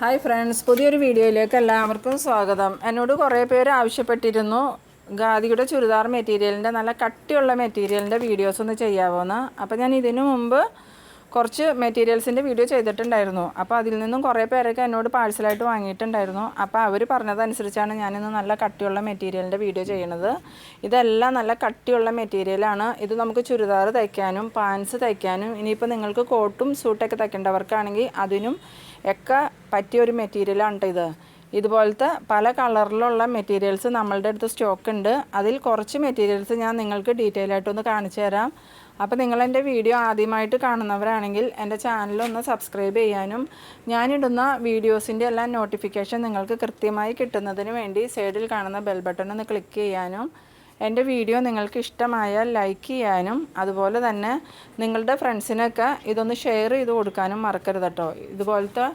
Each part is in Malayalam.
ഹായ് ഫ്രണ്ട്സ് പുതിയൊരു വീഡിയോയിലേക്ക് എല്ലാവർക്കും സ്വാഗതം. എന്നോട് കുറേ പേര് ആവശ്യപ്പെട്ടിരുന്നു. ഖാദിയുടെ ചുരിദാർ മെറ്റീരിയലിന്റെ നല്ല കട്ടിയുള്ള മെറ്റീരിയലിന്റെ വീഡിയോസ് ഒന്ന് ചെയ്യാവോന്ന്. അപ്പോൾ ഞാൻ ഇതിനു മുമ്പ് കുറച്ച് മെറ്റീരിയൽസിന്റെ വീഡിയോ ചെയ്തിട്ടുണ്ടായിരുന്നു. അപ്പോൾ അതിൽ നിന്നും കുറേ പേരൊക്കെ എന്നോട് പാഴ്സലായിട്ട് വാങ്ങിയിട്ടുണ്ടായിരുന്നു. അപ്പോൾ അവർ പറഞ്ഞതനുസരിച്ചാണ് ഞാനിന്ന് നല്ല കട്ടിയുള്ള മെറ്റീരിയലിന്റെ വീഡിയോ ചെയ്യുന്നത് ഇതെല്ലാം നല്ല കട്ടിയുള്ള മെറ്റീരിയലാണ് ഇത് നമുക്ക് ചുരിദാർ തയ്ക്കാനും പാൻസ് തയ്ക്കാനും ഇനിയിപ്പോൾ നിങ്ങൾക്ക് കോട്ടും സൂട്ടൊക്കെ തയ്ക്കേണ്ടവർക്കാണെങ്കിൽ അതിനും ഒക്കെ പറ്റിയ ഒരു മെറ്റീരിയലാണ് ഇത്. ഇതുപോലത്തെ പല കളറിലുള്ള മെറ്റീരിയൽസ് നമ്മളുടെ അടുത്ത് സ്റ്റോക്ക് ഉണ്ട്. അതിൽ കുറച്ച് മെറ്റീരിയൽസ് ഞാൻ നിങ്ങൾക്ക് ഡീറ്റെയിൽ ആയിട്ടൊന്ന് കാണിച്ചു തരാം. അപ്പോൾ നിങ്ങൾ എന്റെ വീഡിയോ ആദ്യമായിട്ട് കാണുന്നവരാണെങ്കിൽ എന്റെ ചാനലൊന്ന് സബ്സ്ക്രൈബ് ചെയ്യാനും ഞാനിടുന്ന വീഡിയോസിന്റെ എല്ലാ നോട്ടിഫിക്കേഷൻ നിങ്ങൾക്ക് കൃത്യമായി കിട്ടുന്നതിന് വേണ്ടി സൈഡിൽ കാണുന്ന ബെൽ ബട്ടൺ ഒന്ന് ക്ലിക്ക് ചെയ്യാനും എന്റെ വീഡിയോ നിങ്ങൾക്ക് ഇഷ്ടമായാൽ ലൈക്ക് ചെയ്യാനും അതുപോലെ തന്നെ നിങ്ങളുടെ ഫ്രണ്ട്സിനൊക്കെ ഇതൊന്ന് ഷെയർ ചെയ്ത് കൊടുക്കാനും മറക്കരുത് കേട്ടോ. ഇതുപോലത്തെ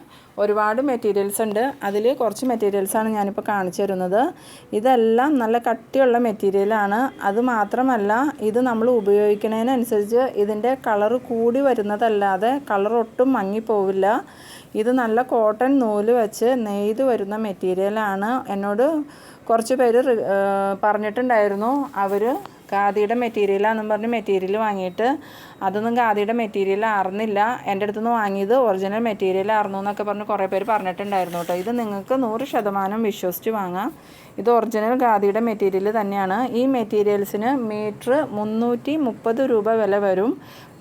ഒരുപാട് മെറ്റീരിയൽസ് ഉണ്ട്. അതിൽ കുറച്ച് മെറ്റീരിയൽസാണ് ഞാനിപ്പോൾ കാണിച്ചു തരുന്നത്. ഇതെല്ലാം നല്ല കട്ടിയുള്ള മെറ്റീരിയലാണ് അത് മാത്രമല്ല ഇത് നമ്മൾ ഉപയോഗിക്കുന്നതിനനുസരിച്ച് ഇതിന്റെ കളർ കൂടി വരുന്നതല്ലാതെ കളർ ഒട്ടും മങ്ങിപ്പോവില്ല. ഇത് നല്ല കോട്ടൺ നൂൽ വെച്ച് നെയ്ത് വരുന്ന മെറ്റീരിയലാണ് എന്നോട് കുറച്ച് പേര് പറഞ്ഞിട്ടുണ്ടായിരുന്നു. അവർ ഖാദിയുടെ മെറ്റീരിയലാണെന്നും പറഞ്ഞ് മെറ്റീരിയൽ വാങ്ങിയിട്ട് അതൊന്നും ഖാദിയുടെ മെറ്റീരിയൽ ആർന്നില്ല. എന്റെ അടുത്ത് നിന്ന് വാങ്ങിയത് ഒറിജിനൽ മെറ്റീരിയൽ ആർന്നു എന്നൊക്കെ പറഞ്ഞ് കുറേ പേര് പറഞ്ഞിട്ടുണ്ടായിരുന്നു കേട്ടോ. ഇത് നിങ്ങൾക്ക് നൂറ് ശതമാനം വിശ്വസിച്ച് വാങ്ങാം. ഇത് ഒറിജിനൽ ഖാദിയുടെ മെറ്റീരിയൽ തന്നെയാണ്. ഈ മെറ്റീരിയൽസിന് മീറ്റർ മുന്നൂറ്റി മുപ്പത് രൂപ വില വരും.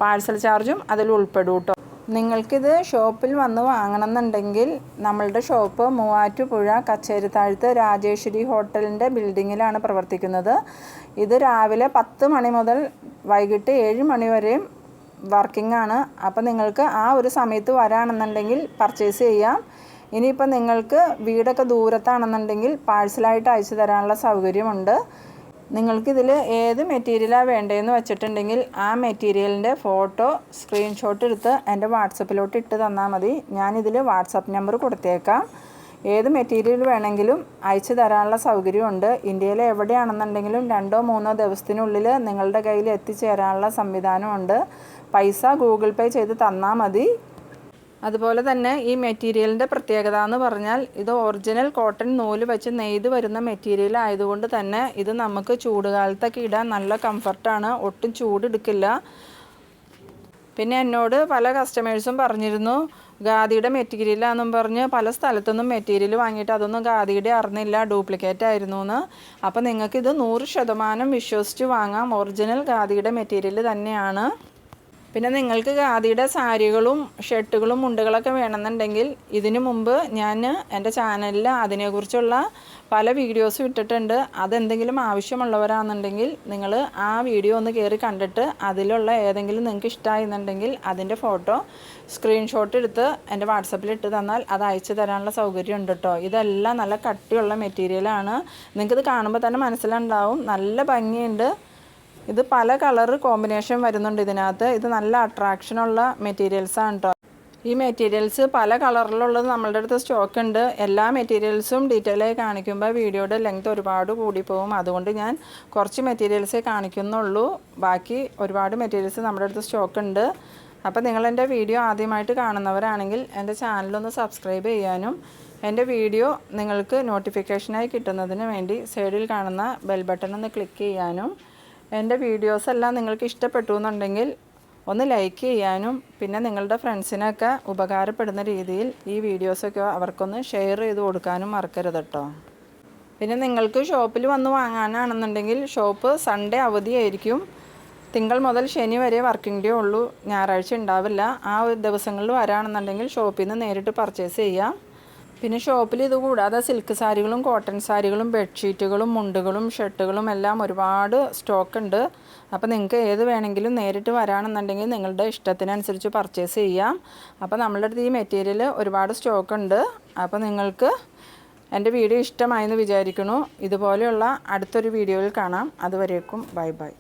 പാഴ്സൽ ചാർജും അതിൽ ഉൾപ്പെടും കേട്ടോ. നിങ്ങൾക്കിത് ഷോപ്പിൽ വന്ന് വാങ്ങണമെന്നുണ്ടെങ്കിൽ നമ്മളുടെ ഷോപ്പ് മൂവാറ്റുപുഴ കച്ചേരിത്താഴത്ത് രാജേശ്വരി ഹോട്ടലിന്റെ ബിൽഡിങ്ങിലാണ് പ്രവർത്തിക്കുന്നത്. ഇത് രാവിലെ പത്ത് മണി മുതൽ വൈകിട്ട് ഏഴ് മണി വരെയും വർക്കിംഗ് ആണ്. അപ്പോൾ നിങ്ങൾക്ക് ആ ഒരു സമയത്ത് വരാണെന്നുണ്ടെങ്കിൽ പർച്ചേസ് ചെയ്യാം. ഇനിയിപ്പോൾ നിങ്ങൾക്ക് വീടൊക്കെ ദൂരത്താണെന്നുണ്ടെങ്കിൽ പാഴ്സലായിട്ട് അയച്ചു തരാനുള്ള സൗകര്യമുണ്ട്. നിങ്ങൾക്കിതിൽ ഏത് മെറ്റീരിയലാണ് വേണ്ടതെന്ന് വെച്ചിട്ടുണ്ടെങ്കിൽ ആ മെറ്റീരിയലിന്റെ ഫോട്ടോ സ്ക്രീൻഷോട്ട് എടുത്ത് എന്റെ വാട്സപ്പിലോട്ട് ഇട്ട് തന്നാൽ മതി. ഞാനിതിൽ വാട്സപ്പ് നമ്പർ കൊടുത്തേക്കാം. ഏത് മെറ്റീരിയൽ വേണമെങ്കിലും അയച്ചു തരാനുള്ള സൗകര്യമുണ്ട്. ഇന്ത്യയിൽ എവിടെയാണെന്നുണ്ടെങ്കിലും രണ്ടോ മൂന്നോ ദിവസത്തിനുള്ളിൽ നിങ്ങളുടെ കയ്യിൽ എത്തിച്ചേരാനുള്ള സംവിധാനമുണ്ട്. പൈസ ഗൂഗിൾ പേ ചെയ്ത് തന്നാൽ മതി. അതുപോലെ തന്നെ ഈ മെറ്റീരിയലിന്റെ പ്രത്യേകത എന്ന് പറഞ്ഞാൽ ഇത് ഒറിജിനൽ കോട്ടൺ നൂൽ വെച്ച് നെയ്ത് വരുന്ന മെറ്റീരിയൽ ആയതുകൊണ്ട് തന്നെ ഇത് നമുക്ക് ചൂടുകാലത്തൊക്കെ ഇടാൻ നല്ല കംഫർട്ടാണ്. ഒട്ടും ചൂടെടുക്കില്ല. പിന്നെ എന്നോട് പല കസ്റ്റമേഴ്സും പറഞ്ഞിരുന്നു ഖാദിയുടെ മെറ്റീരിയലാണെന്നും പറഞ്ഞ് പല സ്ഥലത്തുനിന്നും മെറ്റീരിയൽ വാങ്ങിയിട്ട് അതൊന്നും ഖാദിയുടെ അറിഞ്ഞില്ല ഡ്യൂപ്ലിക്കേറ്റ് ആയിരുന്നു എന്ന് അപ്പോൾ നിങ്ങൾക്കിത് നൂറ് ശതമാനം വിശ്വസിച്ച് വാങ്ങാം. ഒറിജിനൽ ഖാദിയുടെ മെറ്റീരിയൽ തന്നെയാണ്. പിന്നെ നിങ്ങൾക്ക് ഖാദിയുടെ സാരികളും ഷർട്ടുകളും മുണ്ടുകളൊക്കെ വേണമെന്നുണ്ടെങ്കിൽ ഇതിനു മുമ്പ് ഞാൻ എന്റെ ചാനലിൽ അതിനെക്കുറിച്ചുള്ള പല വീഡിയോസും ഇട്ടിട്ടുണ്ട്. അതെന്തെങ്കിലും ആവശ്യമുള്ളവരാണെന്നുണ്ടെങ്കിൽ നിങ്ങൾ ആ വീഡിയോ ഒന്ന് കയറി കണ്ടിട്ട് അതിലുള്ള ഏതെങ്കിലും നിങ്ങൾക്ക് ഇഷ്ടമായിരുന്നുണ്ടെങ്കിൽ അതിന്റെ ഫോട്ടോ സ്ക്രീൻഷോട്ട് എടുത്ത് എന്റെ വാട്സപ്പിൽ ഇട്ട് തന്നാൽ അത് അയച്ചു തരാനുള്ള സൗകര്യം ഉണ്ട് കേട്ടോ. ഇതെല്ലാം നല്ല കട്ടിയുള്ള മെറ്റീരിയലാണ്. നിങ്ങൾക്കിത് കാണുമ്പോൾ തന്നെ മനസ്സിലുണ്ടാവും. നല്ല ഭംഗിയുണ്ട്. ഇത് പല കളർ കോമ്പിനേഷൻ വരുന്നുണ്ട് ഇതിനകത്ത്. ഇത് നല്ല അട്രാക്ഷനുള്ള മെറ്റീരിയൽസാണ് കേട്ടോ ഈ മെറ്റീരിയൽസ് പല കളറിലുള്ളത് നമ്മളുടെ അടുത്ത് സ്റ്റോക്ക് ഉണ്ട്. എല്ലാ മെറ്റീരിയൽസും ഡീറ്റെയിൽ ആയി കാണിക്കുമ്പോൾ വീഡിയോയുടെ ലെങ്ത് ഒരുപാട് കൂടിപ്പോകും അതുകൊണ്ട് ഞാൻ കുറച്ച് മെറ്റീരിയൽസേ കാണിക്കുന്നുള്ളൂ. ബാക്കി ഒരുപാട് മെറ്റീരിയൽസ് നമ്മുടെ അടുത്ത് സ്റ്റോക്ക് ഉണ്ട്. അപ്പോൾ നിങ്ങൾ എന്റെ വീഡിയോ ആദ്യമായിട്ട് കാണുന്നവരാണെങ്കിൽ എന്റെ ചാനലൊന്ന് സബ്സ്ക്രൈബ് ചെയ്യാനും എന്റെ വീഡിയോ നിങ്ങൾക്ക് നോട്ടിഫിക്കേഷനായി കിട്ടുന്നതിന് വേണ്ടി സൈഡിൽ കാണുന്ന ബെൽ ബട്ടൺ ഒന്ന് ക്ലിക്ക് ചെയ്യാനും എന്റെ വീഡിയോസ് എല്ലാം നിങ്ങൾക്ക് ഇഷ്ടപ്പെട്ടു എന്നുണ്ടെങ്കിൽ ഒന്ന് ലൈക്ക് ചെയ്യാനും പിന്നെ നിങ്ങളുടെ ഫ്രണ്ട്സിനൊക്കെ ഉപകാരപ്പെടുന്ന രീതിയിൽ ഈ വീഡിയോസൊക്കെ അവർക്കൊന്ന് ഷെയർ ചെയ്ത് കൊടുക്കാനും മറക്കരുത് കേട്ടോ. പിന്നെ നിങ്ങൾക്ക് ഷോപ്പിൽ വന്ന് വാങ്ങാനാണെന്നുണ്ടെങ്കിൽ ഷോപ്പ് സൺഡേ അവധിയായിരിക്കും തിങ്കൾ മുതൽ ശനി വരെ വർക്കിംഗ് ഡേ ഉള്ളൂ. ഞായറാഴ്ച ഉണ്ടാവില്ല. ആ ദിവസങ്ങളിൽ വരാണെന്നുണ്ടെങ്കിൽ ഷോപ്പിൽ നിന്ന് നേരിട്ട് പർച്ചേസ് ചെയ്യാം. പിന്നെ ഷോപ്പിൽ ഇത് കൂടാതെ സിൽക്ക് സാരികളും കോട്ടൺ സാരികളും ബെഡ്ഷീറ്റുകളും മുണ്ടുകളും ഷർട്ടുകളും എല്ലാം ഒരുപാട് സ്റ്റോക്ക് ഉണ്ട്. അപ്പോൾ നിങ്ങൾക്ക് ഏത് വേണമെങ്കിലും നേരിട്ട് വരാണെന്നുണ്ടെങ്കിൽ നിങ്ങളുടെ ഇഷ്ടത്തിനനുസരിച്ച് പർച്ചേസ് ചെയ്യാം. അപ്പോൾ നമ്മളുടെ അടുത്ത് ഈ മെറ്റീരിയൽ ഒരുപാട് സ്റ്റോക്ക് ഉണ്ട്. അപ്പോൾ നിങ്ങൾക്ക് എന്റെ വീഡിയോ ഇഷ്ടമായെന്ന് വിചാരിക്കുന്നു. ഇതുപോലെയുള്ള അടുത്തൊരു വീഡിയോയിൽ കാണാം. അതുവരേക്കും ബൈ ബൈ.